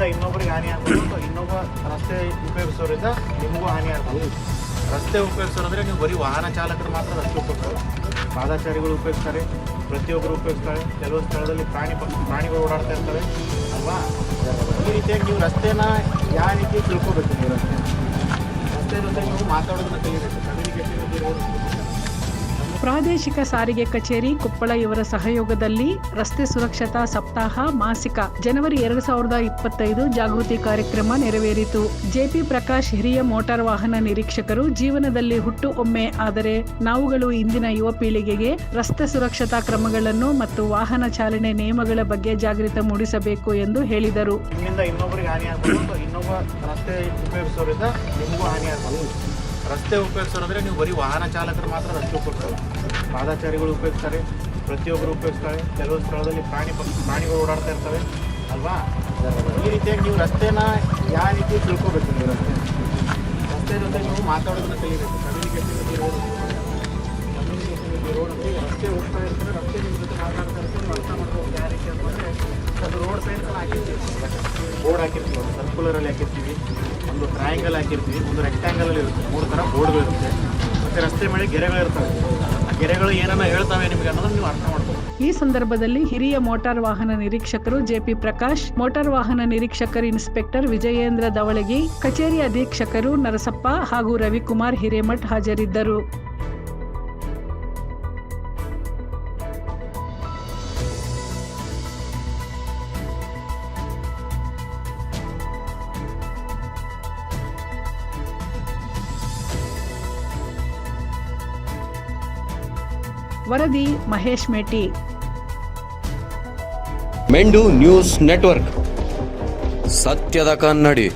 ನಿಮ್ಮಿಂದ ಇನ್ನೊಬ್ಬರಿಗೆ ಹಾನಿ ಆಗ್ಬೋದು ಇನ್ನೊಬ್ಬ ರಸ್ತೆ ಉಪಯೋಗಿಸೋರಿಂದ ನಿಮಗೂ ಹಾನಿ ಆಗ್ಬೋದು. ರಸ್ತೆ ಉಪಯೋಗಿಸೋದಂದ್ರೆ ನೀವು ಬರೀ ವಾಹನ ಚಾಲಕರು ಮಾತ್ರ ರಸ್ತೆ ಉಪಯೋಗಿಸ್ತಾರೆ. ಪಾದಾಚಾರಿಗಳು ಉಪಯೋಗಿಸ್ತಾರೆ, ಪ್ರತಿಯೊಬ್ಬರು ಉಪಯೋಗಿಸ್ತಾರೆ. ಕೆಲವು ಸ್ಥಳದಲ್ಲಿ ಪ್ರಾಣಿ ಪ್ರಾಣಿಗಳು ಓಡಾಡ್ತಾ ಇರ್ತವೆ ಅಲ್ವಾ? ಈ ರೀತಿಯಾಗಿ ನೀವು ರಸ್ತೆನ ಯಾವ ರೀತಿ ತಿಳ್ಕೊಬೇಕು ನೀವು ರಸ್ತೆ ರಸ್ತೆ ಜೊತೆ ನೀವು ಮಾತಾಡೋದನ್ನ ಕಲಿಬೇಕು. ಕಮ್ಯುನಿಕೇಷನ್ ಇರೋದು ಪ್ರಾದೇಶಿಕ ಸಾರಿಗೆ ಕಚೇರಿ ಕೊಪ್ಪಳ ಇವರ ಸಹಯೋಗದಲ್ಲಿ ರಸ್ತೆ ಸುರಕ್ಷತಾ ಸಪ್ತಾಹ ಮಾಸಿಕ ಜನವರಿ ಎರಡು ಸಾವಿರದ ಇಪ್ಪತ್ತೈದು ಜಾಗೃತಿ ಕಾರ್ಯಕ್ರಮ ನೆರವೇರಿತು. ಜೆಪಿ ಪ್ರಕಾಶ್ ಹಿರಿಯ ಮೋಟಾರ್ ವಾಹನ ನಿರೀಕ್ಷಕರು ಜೀವನದಲ್ಲಿ ಹುಟ್ಟು ಒಮ್ಮೆ, ಆದರೆ ನಾವುಗಳು ಇಂದಿನ ಯುವ ಪೀಳಿಗೆಗೆ ರಸ್ತೆ ಸುರಕ್ಷತಾ ಕ್ರಮಗಳನ್ನು ಮತ್ತು ವಾಹನ ಚಾಲನೆ ನಿಯಮಗಳ ಬಗ್ಗೆ ಜಾಗೃತ ಮೂಡಿಸಬೇಕು ಎಂದು ಹೇಳಿದರು. ರಸ್ತೆ ಉಪಯೋಗಿಸೋದಂದ್ರೆ ನೀವು ಬರೀ ವಾಹನ ಚಾಲಕರು ಮಾತ್ರ ರಸ್ತೆ ಉಪಯೋಗಿಸೋದು ಪಾದಾಚಾರಿಗಳು ಉಪಯೋಗಿಸ್ತಾರೆ ಪ್ರತಿಯೊಬ್ಬರು ಉಪಯೋಗಿಸ್ತಾರೆ. ಕೆಲವು ಸ್ಥಳದಲ್ಲಿ ಪ್ರಾಣಿ ಪಕ್ಷಿ ಪ್ರಾಣಿಗಳು ಓಡಾಡ್ತಾ ಇರ್ತವೆ, ಅಲ್ವಾ? ಈ ರೀತಿಯಾಗಿ ನೀವು ರಸ್ತೆನ ಯಾವ ರೀತಿ ತಿಳ್ಕೊಬೇಕು ನೀವು ರಸ್ತೆ ರಸ್ತೆ ಜೊತೆ ನೀವು ಮಾತಾಡೋದನ್ನ ಕಲಿಬೇಕು ಕಮ್ಯುನಿಕೇಷನ್ ಇರೋದು ಬೋರ್ಡ್ ಹಾಕಿರ್ತೀವಿ, ಒಂದು ಸರ್ಕುಲರಲ್ಲಿ ಹಾಕಿರ್ತೀವಿ, ಒಂದು ಟ್ರಯಾಂಗಲ್ ಹಾಕಿರ್ತೀವಿ, ಒಂದು ರೆಕ್ಟ್ಯಾಂಗಲಲ್ಲಿ ಇರುತ್ತೆ. ಮೂರು ಥರ ಬೋರ್ಡ್ಗಳಿರುತ್ತೆ ಮತ್ತೆ ರಸ್ತೆ ಮೇಲೆ ಗೆರೆಗಳಿರ್ತವೆ ಆ ಗೆರೆಗಳು ಏನನ್ನ ಹೇಳ್ತವೆ ನಿಮಗೆ ಅನ್ನೋದನ್ನ ನೀವು ಅರ್ಥ ಮಾಡ್ಬೋದು ಈ ಸಂದರ್ಭದಲ್ಲಿ ಹಿರಿಯ ಮೋಟಾರ್ ವಾಹನ ನಿರೀಕ್ಷಕರು ಜೆಪಿ ಪ್ರಕಾಶ್, ಮೋಟಾರ್ ವಾಹನ ನಿರೀಕ್ಷಕರು ಇನ್ಸ್ಪೆಕ್ಟರ್ ವಿಜಯೇಂದ್ರ ದವಳಗಿ, ಕಚೇರಿ ಅಧೀಕ್ಷಕರು ನರಸಪ್ಪ ಹಾಗೂ ರವಿಕುಮಾರ್ ಹಿರೇಮಠ್ ಹಾಜರಿದ್ದರು. ವರದಿ ಮಹೇಶ್ ಮೇಟಿ. ಮೆಂಡು news network. ಸತ್ಯದ ಕನ್ನಡಿ.